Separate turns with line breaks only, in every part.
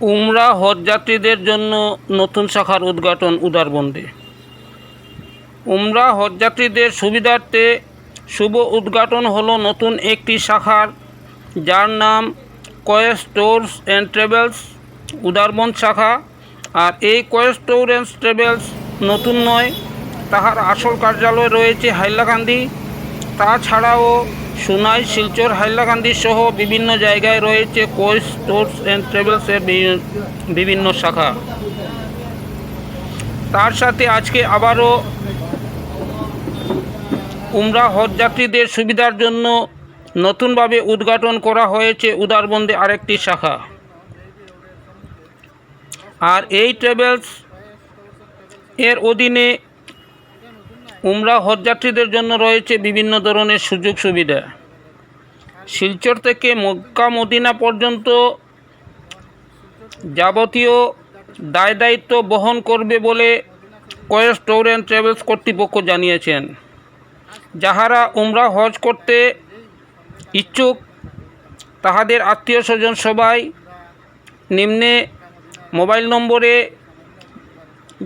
উমরা হজযাত্রীদের জন্য নতুন শাখার উদ্ঘাটন উদারবন্দে। উমরা হজযাত্রীদের সুবিধার্থে শুভ উদ্ঘাটন হলো নতুন একটি শাখার, যার নাম কয়েস অ্যান্ড ট্রাভেলস উদারবন্দ শাখা। আর এই কয়েস অ্যান্ড ট্রাভেলস নতুন নয়, তাহার আসল কার্যালয় রয়েছে হাইলাকান্দি। তাছাড়াও সুনাই, শিলচর, হাইলাকান্দি সহ বিভিন্ন জায়গায় রয়েছে কোচ ট্যুরস অ্যান্ড ট্রাভেলসের বিভিন্ন শাখা। তার সাথে আজকে আবারও উমরা হজযাত্রীদের সুবিধার জন্য নতুনভাবে উদ্ঘাটন করা হয়েছে উদারবন্দে আরেকটি শাখা। আর এই ট্রাভেলস এর অধীনে উমরা হজযাত্রীদের জন্য রয়েছে বিভিন্ন ধরনের সুযোগ সুবিধা। শিলচর থেকে মক্কা, মদিনা পর্যন্ত যাবতীয় দায় দায়িত্ব বহন করবে বলে কয়েস ট্যুর অ্যান্ড ট্রাভেলস কর্তৃপক্ষ জানিয়েছেন। যাহারা উমরা হজ করতে ইচ্ছুক, তাহাদের আত্মীয় স্বজন সবাই নিম্নে মোবাইল নম্বরে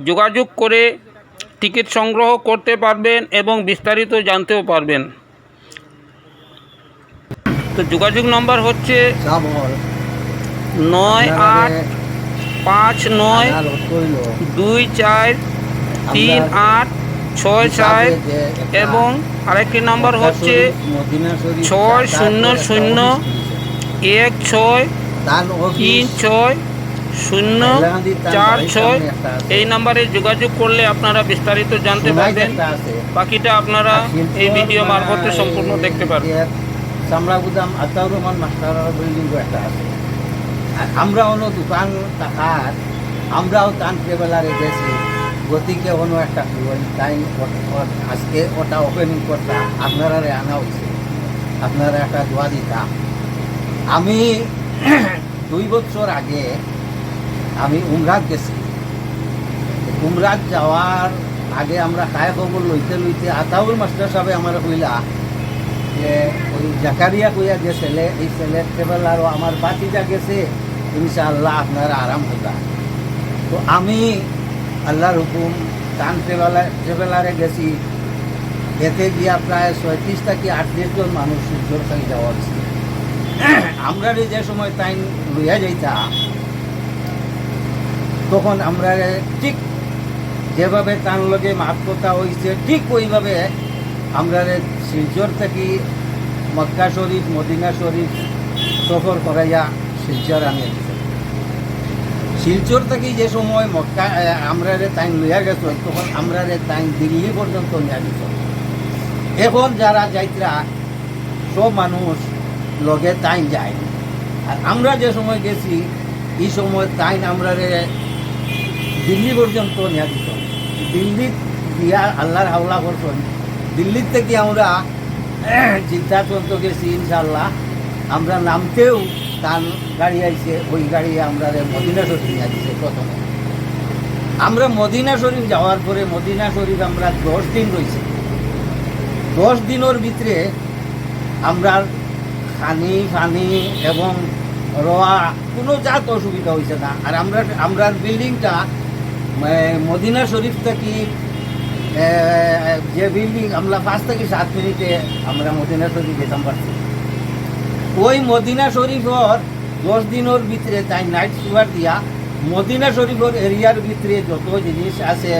যোগাযোগ করে টিকিট সংগ্রহ করতে পারবেন এবং বিস্তারিত জানতেও পারবেন। তো যোগাযোগ নম্বর হচ্ছে নয় আট পাঁচ নয় দুই চার তিন আট ছয় চার এবং আরেকটি নাম্বার হচ্ছে ছয় শূন্য শূন্য এক ছয় তিন ছয় শূন্য চার ছয় এই নাম্বারে যোগাযোগ করলে আপনারা বিস্তারিত জানতে পারবেন। বাকিটা আপনারা এই ভিডিও মারফতে সম্পূর্ণ দেখতে পারবেন।
চামড়া গুদাম আতাউর রহমান মাস্টার বিল্ডিং একটা আছে। আর আমরা অন্য দোকান থাকার আমরাও তান ট্রেভেলারে গেছি। গতিকে অন্য একটা টাইম আজকে ওটা ওপেনিং করতা আপনারা আনা হয়েছে আপনারা একটা দোয়া দিতাম আমি দুই বছর আগে আমি উমরাত গেছি। উমরাত যাওয়ার আগে আমরা খায় খবর লইতে লইতে আতাউল মাস্টার সাহেব আমার কইলা যে, ওই জাকারিয়া কইয়া যে ছেলে, এই ছেলে ট্রেভেলারও আমার বাতিজা গেছে, ইনশাআল্লাহ আপনারা আরাম হতা তো আমি আল্লাহর হুকুম টান ট্রেভেলার ট্রেভেলারে গেছি। এতে গিয়া প্রায় ছয়ত্রিশ থেকে আটত্রিশ জন মানুষ সূর্যর খালি যাওয়া আমরা যে সময় টাইম লইয়া যাইতা তখন আমরা ঠিক যেভাবে তার লগে মাত কথা হয়েছে ঠিক ওইভাবে আমরা শিলচর থেকে মক্কা শরীফ, মদিনা শরীফ সফর করাইয়া শিলচর দিছে। শিলচর থেকে যে সময় মক্কা আমরা রে টাইম লইয়া গেছ, তখন আমরা টাইম দিল্লি পর্যন্ত নিয়ে দিত এখন যারা যাইতরা, সব মানুষ লগে টাইম যায়। আর আমরা যে সময় গেছি, এই সময় টাইম আমরা দিল্লি পর্যন্ত নিয়ে দিত দিল্লি দিয়া আল্লাহর হাওলা করছেন। দিল্লির থেকে আমরা চিন্তা পর্যন্ত গেছি ইনশাল্লাহ আমরা নামতেও তার গাড়ি আইছে, ওই গাড়ি আমরা মদিনা শরীফ দিছে প্রথমে। আমরা মদিনা শরীফ যাওয়ার পরে মদিনা শরীফ আমরা দশ দিন রয়েছে। দশ দিনের ভিতরে আমরা খানি ফানি এবং রোয়া, কোনো জাত অসুবিধা হয়েছে না। আর আমরা আমরা বিল্ডিংটা মদিনা শরীফ থেকে যে বিল্ডিং আমরা পাঁচ থেকে সাত মিনিটে আমরা মদিনা শরীফ যেতাম পারছি। ওই মদিনা শরীফর দশ দিনের ভিতরে তাই নাইট সুপার দিয়া মদিনা শরীফর এরিয়ার ভিতরে যত জিনিস আছে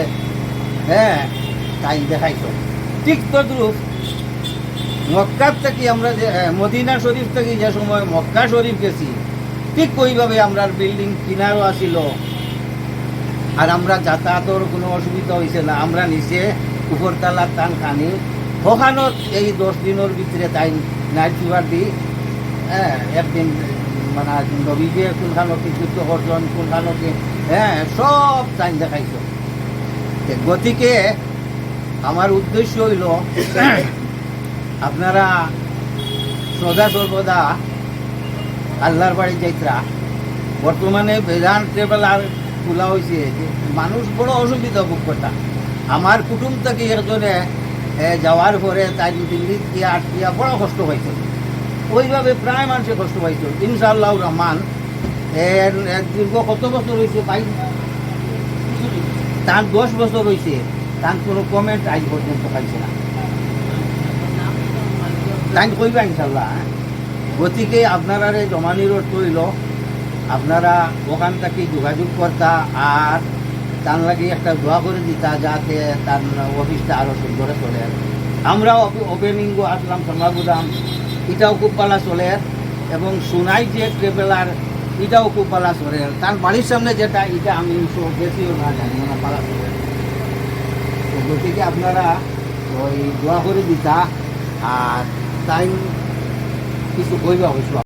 হ্যাঁ তাই দেখাইছ। ঠিক তদ্রুপ মক্কার থেকে আমরা যে মদিনা শরীফ থেকে যে সময় মক্কা শরীফ গেছি, ঠিক ওইভাবে আমরা বিল্ডিং কিনারও আসিল। আর আমরা যাতায়াতর কোনো অসুবিধা হয়েছে না, আমরা নিচে উপরতলার টান খানি ওখানত এই দশ দিনের ভিতরে তাই নাইট ফিভার দিই। হ্যাঁ একদিন মানে নবীকে কোনখানো কি যুদ্ধ অর্জন কোনখানো কি হ্যাঁ সব টাইম দেখাইছ। গতিকে আমার উদ্দেশ্য হইল, আপনারা সদা সর্বদা আল্লাহর বাড়ি যাইতরা। বর্তমানে বেদান ট্রেভেলার খোলা হয়েছে মানুষ বড় অসুবিধা ভোগ করতা আমার কুটুম থেকে একজনে যাওয়ার পরে তাই দিল্লি গিয়া আটকিয়া বড় কষ্ট হয়েছে ওইভাবে প্রায় মানুষের কষ্ট পাইছে ইনশাআল্লাহ রহমান দীর্ঘ কত বছর হয়েছে বাইশ তার দশ বছর হয়েছে তার কোনো কমেন্ট আজ পর্যন্ত পাইছে না। তাই কইবা ইনশাল্লাহ? গতিকে আপনারা জমানির অর্থ হইল আপনারা ওখান থেকে যোগাযোগ করতা আর তার লাগে একটা দোয়া করে দিতা যাতে তার অফিসটা আরও সুন্দরে চলে। আমরাও ওপেনিং আসলাম, সমাগুদাম। এটাও খুব ভালো চলে। এবং সোনাই যে ট্রেভেলার এটাও খুব ভালো চলে। তার বাড়ির সামনে যেটা, এটা আমি বেশিও না জানি না ভালো চলে। গতিকে আপনারা ওই দোয়া করে দিতা, আর তাই কিছু কইবা হয়েছিল